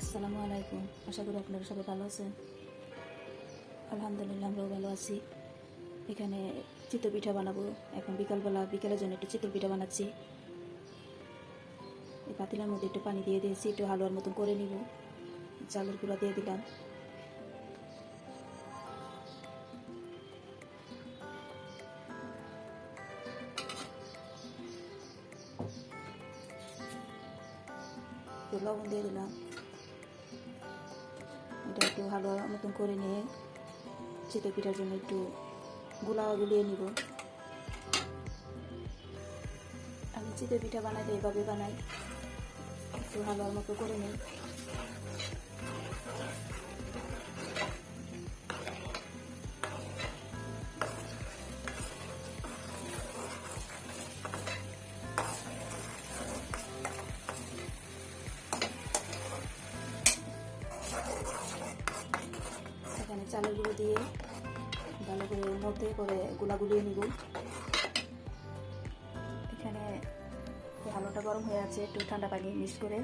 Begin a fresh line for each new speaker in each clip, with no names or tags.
আসসালামু আলাইকুম। আশা করি আপনারা সবাই ভালো আছেন। আলহামদুলিল্লাহ, আমরাও ভালো আছি। এখানে চিতই পিঠা বানাবো। এখন বিকালবেলা, বিকেলের জন্য একটু চিতই পিঠা বানাচ্ছি। এই পাতিলার মধ্যে একটু পানি দিয়ে দিয়েছি, একটু হালুয়ার মতন করে নিব। চালের গুঁড়া দিয়ে দিলাম। লবণ দিয়ে দিলাম। একটু ভালো মতন করে নিয়ে চিতই পিঠার জন্য একটু গুলা গুলিয়ে নিব। আমি চিতই পিঠা বানাই এভাবে বানাই, একটু ভালো মতো করে নিই। এখানে চালের গুঁড়ো দিয়ে ভালো করে মধ্যে করে গুলা গুলিয়ে নিব। এখানে ভালোটা গরম হয়ে আছে, একটু ঠান্ডা পানি মিক্স করে।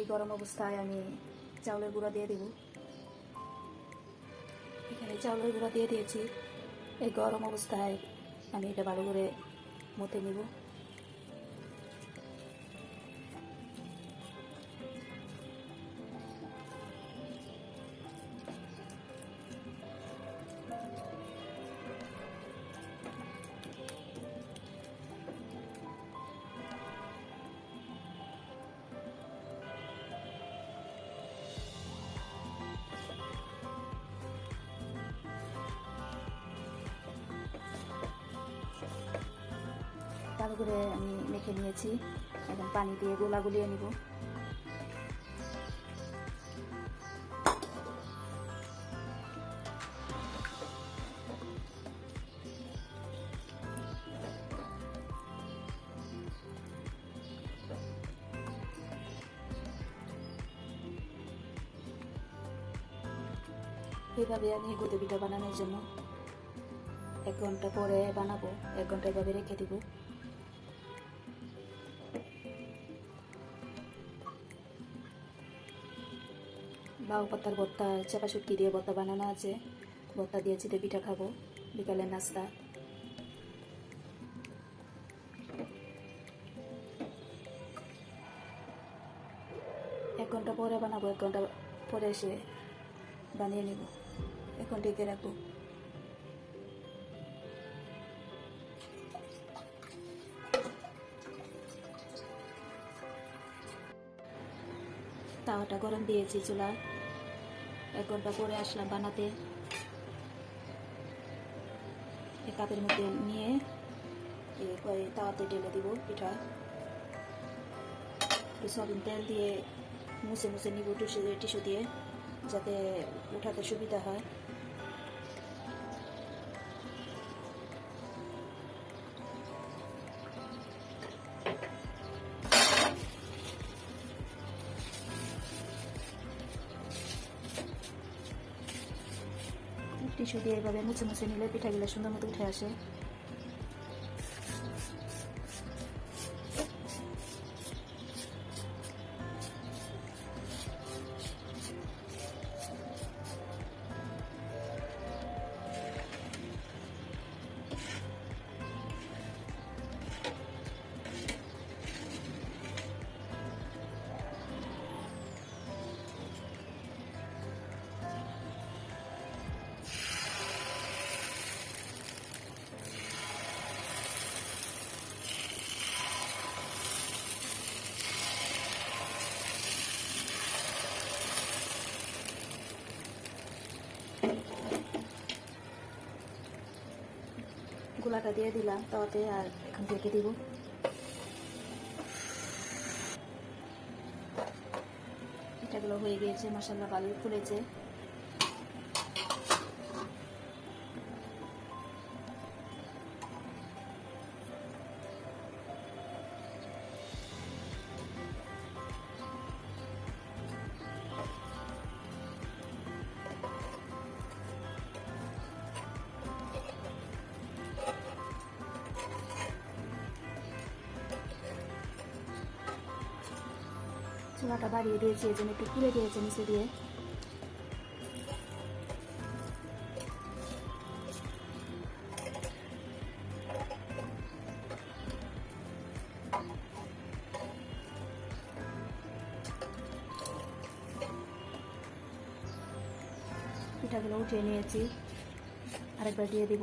এই গরম অবস্থায় আমি চাউলের গুঁড়া দিয়ে দেব। এখানে চাউলের গুঁড়া দিয়ে দিয়েছি। এই গরম অবস্থায় আমি এটা ভালো করে মতে নিব। ভালো করে আমি মেখে নিয়েছি। এখন পানি দিয়ে গোলা গুলিয়ে নিব। এইভাবে আমি গুঁতো পিঠা বানানোর জন্য এক ঘণ্টা পরে বানাবো, এক ঘণ্টা এভাবে রেখে দিব। লাউ পাতার ভর্তা চাপা শুটকি দিয়ে ভর্তা বানানো আছে। ভর্তা দিয়ে চিতে পিঠা খাব, বিকালের নাস্তা। এক ঘণ্টা পরে বানাবো, এক ঘণ্টা পরে এসে বানিয়ে নিব। এখন ডেকে রাখব। তাওয়াটা গরম দিয়েছি চুলা এক ঘণ্টা পরে আসলাম বানাতে। কাপের মধ্যে নিয়ে তাওয়াতে ঢেলে দিব পিঠা। একটু সয়াবিন তেল দিয়ে মুছে মুছে নিব টিস্যু টিসু দিয়ে, যাতে উঠাতে সুবিধা হয়। টিস্যু দিয়ে এভাবে মুছে মুছে নিলে পিঠাগুলো সুন্দর মতো উঠে আসে। গোলাটা দিয়ে দিলাম তাতে আর এখন ঢেকে দিব। পিঠাগুলো হয়ে গিয়েছে মশলা ভালো ফুলেছে। চুলাটা বাড়িয়ে দিয়েছি, এই জন্য একটু পুড়ে দিয়েছে নিচে দিয়ে। পিঠাগুলো উঠিয়ে নিয়েছি। আরেকবার দিয়ে দিব।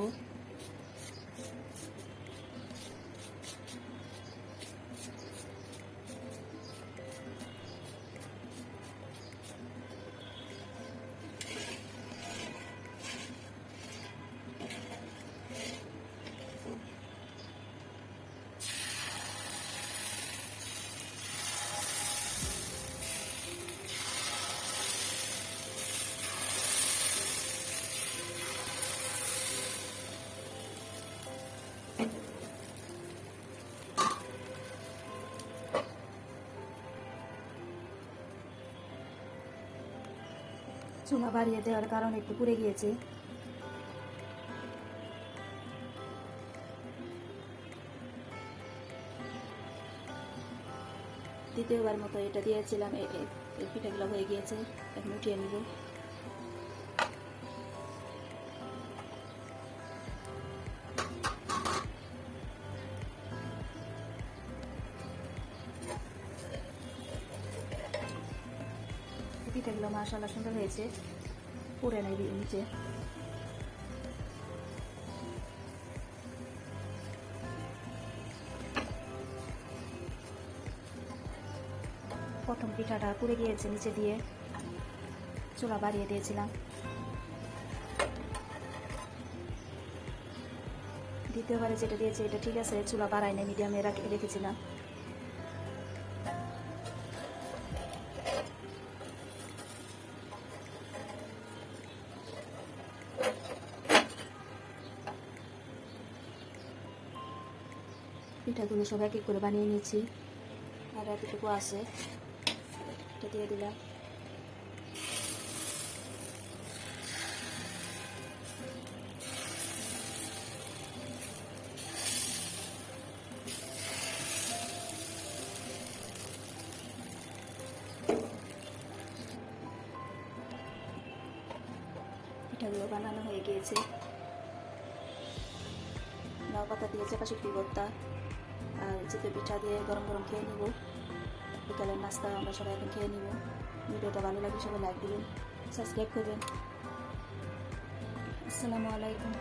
চুলা বাড়িয়ে দেওয়ার কারণে একটু পুড়ে গিয়েছে। দ্বিতীয়বার মতো এটা দিয়েছিলাম এই পিঠাগুলো হয়ে গিয়েছে, এখন উঠিয়ে নিব। পিঠাগুলো মাসাল্লাহ সুন্দর হয়েছে। পুড়ে নেই নিচে। প্রথম পিঠাটা পুড়ে গিয়েছে নিচে দিয়ে। চুলা বাড়িয়ে দিয়েছিলাম। দ্বিতীয়বারে যেটা দিয়েছে, এটা ঠিক আছে, চুলা বাড়াই না মিডিয়ামে রাখে রেখেছিলাম। পিঠাগুলো সব এক করে বানিয়ে নিয়েছি। আর এতটুকু আছে। এটা দিয়ে দিলাম। পিঠাগুলো বানানো হয়ে গিয়েছে। লাউ পাতা দিয়ে চেপা শুটকি ভর্তা। আর চিতে পিঠা দিয়ে গরম গরম খেয়ে নিব, বিকালের নাস্তা আমরা সবাই এখন খেয়ে নিব। ভিডিওটা ভালো লাগে সবাই লাইক দিবেন সাবস্ক্রাইব করবেন। আসসালামু আলাইকুম।